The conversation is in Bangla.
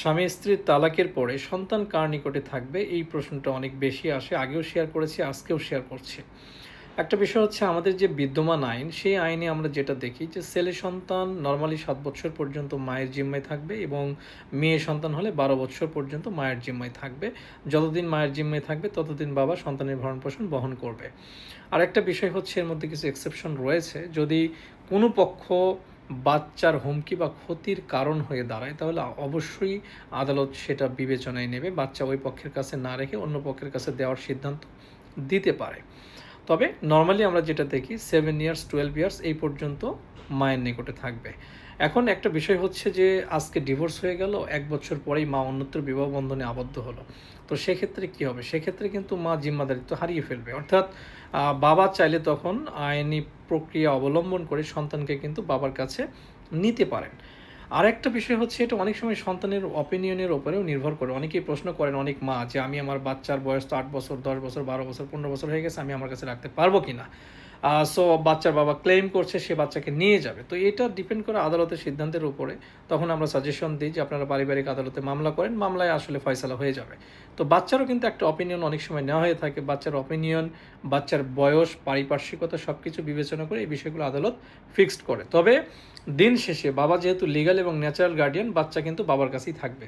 স্বামী স্ত্রীর তালাকের পরে সন্তান কার নিকটে থাকবে? এই প্রশ্নটা অনেক বেশি আসে। আগেও শেয়ার করেছি, আজকেও শেয়ার করছি। একটা বিষয় হচ্ছে আমাদের যে বিদ্যমান আইন, সেই আইনে আমরা যেটা দেখি যে ছেলে সন্তান নর্মালি সাত বছর পর্যন্ত মায়ের জিম্মায় থাকবে এবং মেয়ে সন্তান হলে বারো বছর পর্যন্ত মায়ের জিম্মায় থাকবে। যতদিন মায়ের জিম্মায় থাকবে, ততদিন বাবা সন্তানের ভরণ পোষণ বহন করবে। আর একটা বিষয় হচ্ছে এর মধ্যে কিছু এক্সেপশন রয়েছে। যদি কোনো পক্ষ বাচ্চার হুমকি বা ক্ষতির কারণ হয়ে দাঁড়ায়, তাহলে অবশ্যই আদালত সেটা বিবেচনায় নেবে। বাচ্চা ওই পক্ষের কাছে না রেখে অন্য পক্ষের কাছে দেওয়ার সিদ্ধান্ত দিতে পারে। তবে নর্মালি আমরা যেটা দেখি সেভেন ইয়ার্স টুয়েলভ ইয়ার্স এই পর্যন্ত মায়ের নিকটে থাকবে। এখন একটা বিষয় হচ্ছে যে, আজকে ডিভোর্স হয়ে গেল, এক বছর পরেই মা অন্যত্র বিবাহ বন্ধনে আবদ্ধ হলো। তো সেক্ষেত্রে কি হবে? সেক্ষেত্রে কিন্তু মা জিম্মাদারিত্ব হারিয়ে ফেলবে। অর্থাৎ বাবা চাইলে তখন আইনি প্রক্রিয়া অবলম্বন করে সন্তানকে কিন্তু বাবার কাছে নিতে পারেন। আর একটা বিষয় হচ্ছে এটা অনেক সময় সন্তানের অপিনিয়নের ওপরেও নির্ভর করে। অনেকেই প্রশ্ন করেন, অনেক মা যে আমি আমার বাচ্চার বয়স তো আট বছর, দশ বছর, বারো বছর, পনেরো বছর হয়ে গেছে, আমি আমার কাছে রাখতে পারব কি না সো বাচ্চার বাবা ক্লেম করছে, সে বাচ্চাকে নিয়ে যাবে। তো এটা ডিপেন্ড করে আদালতের সিদ্ধান্তের উপরে তখন আমরা সাজেশন দিই যে আপনারা পারিবারিক আদালতে মামলা করেন, মামলায় আসলে ফয়সালা হয়ে যাবে। তো বাচ্চারও কিন্তু একটা অপিনিয়ন অনেক সময় নেওয়া হয়ে থাকে। বাচ্চার অপিনিয়ন বাচ্চার বয়স, পারিপার্শ্বিকতা সব কিছু বিবেচনা করে এই বিষয়গুলো আদালত ফিক্সড করে। তবে দিন শেষে বাবা যেহেতু লিগাল এবং ন্যাচারাল গার্ডিয়ান বাচ্চা কিন্তু বাবার কাছেই থাকবে।